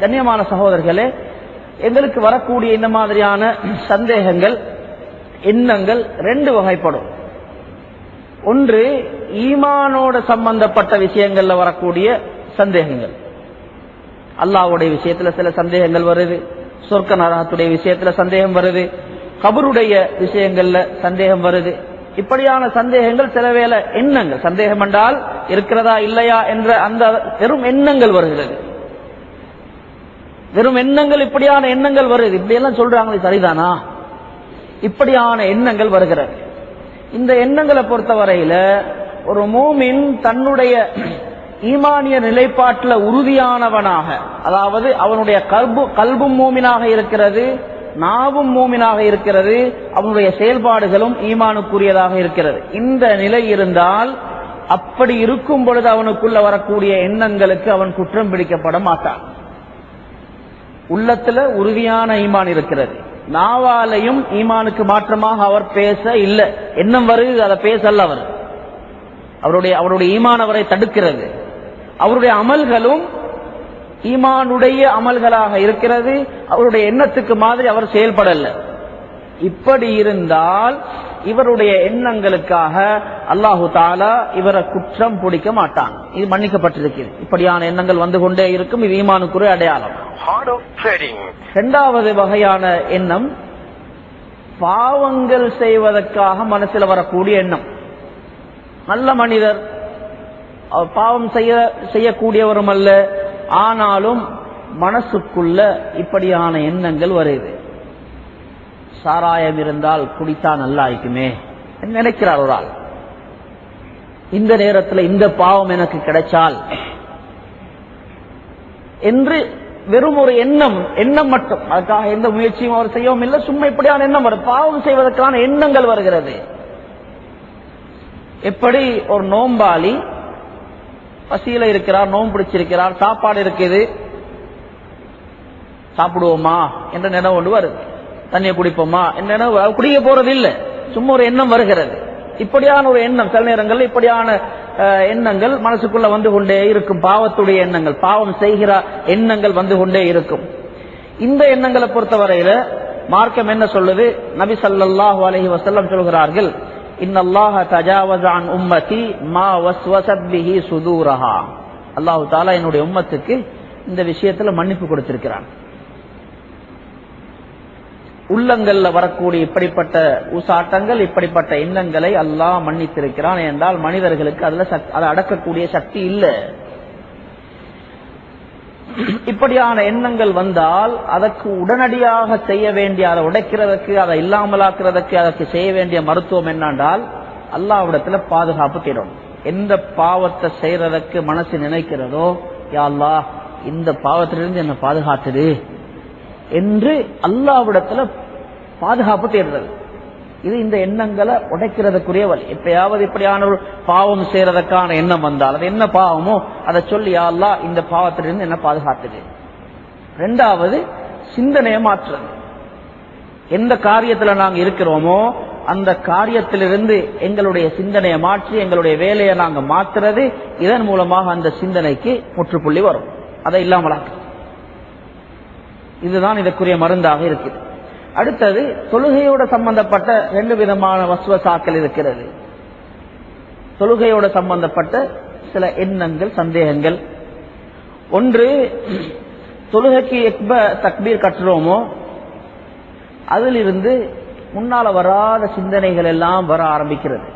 கண்ணியமான சகோதரர்களே எங்களுக்கு வரக்கூடிய இந்த மாதிரியான சந்தேகங்கள் எண்ணங்கள் ரெண்டு வகைப்படும். ஒன்று ஈமானோட சம்பந்தப்பட்ட விஷயங்கள்ல வரக்கூடிய சந்தேகங்கள். அல்லாஹ்வுடைய விஷயத்துல சில சந்தேகங்கள் வருது சொர்க்க நரகத்துடைய விஷயத்துல சந்தேகம் வருது கபருடைய விஷயங்கள்ல சந்தேகம் வருது. இப்படியான சந்தேகங்கள் சில வேளை எண்ணங்கள். சந்தேகம் என்றால் இருக்கிறதா இல்லையா என்ற அந்த வெறும் எண்ணங்கள் வருகிறது. வெறும் எண்ணங்கள் இப்படியான எண்ணங்கள் வருது. இப்படியெல்லாம் சொல்றாங்களே சரிதானா? இப்படியான எண்ணங்கள் வருகிறது. இந்த எண்ணங்களை பொறுத்தவரையில ஒரு மூமின் தன்னுடைய ஈமானிய நிலைப்பாட்டில் உறுதியானவனாக அதாவது அவனுடைய கல்பு கல்பும் மூமினாக இருக்கிறது நாவும் மூமினாக இருக்கிறது அவனுடைய செயல்பாடுகளும் ஈமானுக்குரியதாக இருக்கிறது. இந்த நிலை இருந்தால் அப்படி இருக்கும் பொழுது அவனுக்குள்ள வரக்கூடிய எண்ணங்களுக்கு அவன் குற்றம் பிடிக்கப்பட மாட்டான். உள்ளத்துல உறுதியான ஈமான் இருக்கிறது. நாவாலையும் ஈமானுக்கு மாற்றமாக அவர் பேச இல்லை. எண்ணம் வருது அதை பேசல அவர். அவருடைய அவருடைய ஈமான் அவரை தடுக்கிறது. அவருடைய அமல்களும் ஈமானுடைய அமல்களாக இருக்கிறது. அவருடைய எண்ணத்துக்கு மாதிரி அவர் செயல்படல. இப்படி இருந்தால் இவருடைய எண்ணங்களுக்காக அல்லாஹு தாலா இவரை குற்றம் பிடிக்க மாட்டான். இது மன்னிக்கப்பட்டிருக்கிறது. இப்படியான எண்ணங்கள் வந்து கொண்டே இருக்கும். இது ஈமானுக்குரிய அடையாளம். இரண்டாவது வகையான எண்ணம் பாவங்கள் செய்வதற்காக மனசில் வரக்கூடிய எண்ணம். நல்ல மனிதர் பாவம் செய்ய செய்யக்கூடியவரும் அல்ல. ஆனாலும் மனசுக்குள்ள இப்படியான எண்ணங்கள் வருது. சாராயம் இருந்தால் குடித்தா நல்லா இருக்குமே நினைக்கிறார் ஒரு ஆள். இந்த நேரத்தில் இந்த பாவம் எனக்கு கிடைச்சால் என்று வெறும் ஒரு எண்ணம் எண்ணம் மட்டும். அதுக்காக எந்த முயற்சியும் அவர் செய்யவும் இல்லை. சும்மா இப்படியான எண்ணம் வரும். பாவம் செய்வதற்கான எண்ணங்கள் வருகிறது. எப்படி ஒரு நோம்பாளி பசியில இருக்கிறார் நோம்பு பிடிச்சிருக்கிறார் சாப்பாடு இருக்குது. சாப்பிடுவோமா? என்ற நினைவு ஒன்று வருது. தண்ணியை குடிப்போமா? என்ற குடிக்க போறது இல்லை. சும்மா ஒரு எண்ணம் வருகிறது. இப்படியான ஒரு எண்ணம் சில நேரங்கள் இப்படியான எண்ணங்கள் மனசுக்குள்ள வந்து கொண்டே இருக்கும். பாவத்துடைய எண்ணங்கள் பாவம் செய்கிற எண்ணங்கள் வந்து கொண்டே இருக்கும். இந்த எண்ணங்களை பொறுத்தவரையில மார்க்கம் என்ன சொல்லுது? நபி ஸல்லல்லாஹு அலஹி வசல்லம் சொல்கிறார்கள் இன்னல்லாஹ தஜாவஸ உம்மதி மா வஸ்வசத்பிஹி சுதூரஹா. அல்லாஹ் தாலா என்னுடைய உம்மத்துக்கு இந்த விஷயத்துல மன்னிப்பு கொடுத்திருக்கிறான். உள்ளங்கள்ல வரக்கூடிய இப்படிப்பட்ட ஊசாட்டங்கள் இப்படிப்பட்ட எண்ணங்களை அல்லாஹ் மன்னித்திருக்கிறான் என்றால் மனிதர்களுக்கு அதுல அதை அடக்கக்கூடிய சக்தி இல்லை. இப்படியான எண்ணங்கள் வந்தால் அதற்கு உடனடியாக செய்ய வேண்டிய அதை உடைக்கிறதுக்கு அதை இல்லாமலாக்குறதுக்கு அதற்கு செய்ய வேண்டிய மருத்துவம் என்னென்றால் அல்லாவிடத்துல பாதுகாப்பு தேடும். எந்த பாவத்தை செய்யறதுக்கு மனசு நினைக்கிறதோ யாழ்லா இந்த பாவத்திலிருந்து என்ன பாதுகாத்துது என்று அல்லாவிடத்துல பாதுகாப்பு தேடுதல். இது இந்த எண்ணங்களை உடைக்கிறதுக்குரிய வழி. எப்பயாவது இப்படியான ஒரு பாவம் செய்யறதுக்கான எண்ணம் வந்தால் அது என்ன பாவமோ அதை சொல்லி யா இந்த பாவத்திலிருந்து என்ன பாதுகாத்துது ரெண்டாவது சிந்தனையை மாற்றுறது எந்த காரியத்துல நாங்க இருக்கிறோமோ அந்த காரியத்திலிருந்து எங்களுடைய சிந்தனையை மாற்றி எங்களுடைய வேலையை நாங்க மாற்றுறது இதன் மூலமாக அந்த சிந்தனைக்கு முற்றுப்புள்ளி வரும். அதை இல்லாமலாக்கு. இதுதான் இதற்குரிய மருந்தாக இருக்குது. அடுத்தது தொழுகையோட சம்பந்தப்பட்ட ரெண்டு விதமான வசுவசாக்கள் இருக்கிறது. தொழுகையோட சம்பந்தப்பட்ட சில எண்ணங்கள் சந்தேகங்கள். ஒன்று தொழுகைக்கு எப்ப தக்பீர் கட்டுறோமோ அதிலிருந்து முன்னால வராத சிந்தனைகள் எல்லாம் வர ஆரம்பிக்கிறது.